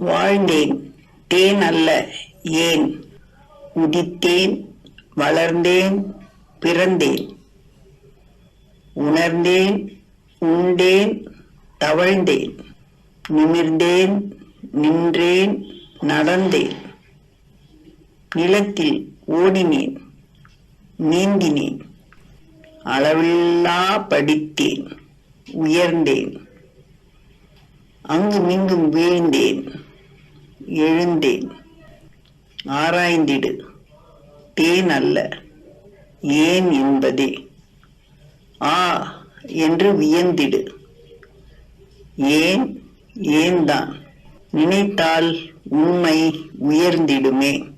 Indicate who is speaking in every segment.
Speaker 1: வாழ்ந்தேன். தேன் அல்ல ஏன்? உதித்தேன் வளர்ந்தேன் பிறந்தேன். உணர்ந்தேன் உண்டேன் தவழ்ந்தேன். நிமிர்ந்தேன் நின்றேன் நடந்தேன். நிலத்தில் ஓடினேன் நீந்தினேன். அளவில்லா படித்தேன் உயர்ந்தேன். அங்குமிங்கும் வீழ்ந்தேன். எழுந்தேன். ஆராய்ந்திடு. தேன் அல்ல. ஏன் என்பதே. ஆ என்று வியந்திடு. ஏன்? ஏன்தான்? நினைத்தால் உண்மை உயர்ந்திடுமே.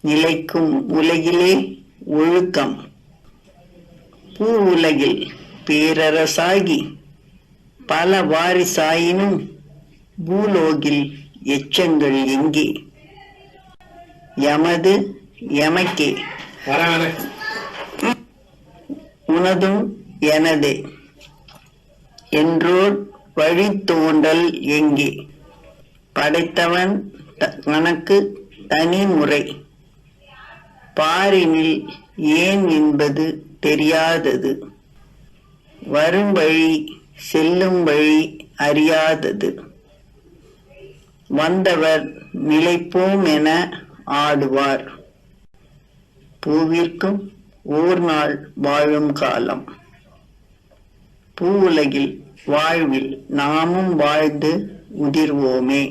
Speaker 1: நிலைக்கும் உலகிலே ஒழுக்கம். பூ உலகில் பேரரசாகி பல வாரிசாயினும் பூலோகில் எச்சங்கள் எங்கே? எமது எமக்கே. உனதும் எனதே. என்றோர் வழி தோன்றல் எங்கே? படைத்தவன் த- கணக்கு தனி முறை. பாரினில் ஏன் என்பது தெரியாதது. வரும் வழி செல்லும் வழி அறியாதது. வந்தவர் நிலைப்போம் என ஆடுவார். பூவிற்கும் ஓர் நாள் வாழும் காலம். பூவுலகில் வாழ்வில் நாமும் வாழ்ந்து உதிர்வோமே.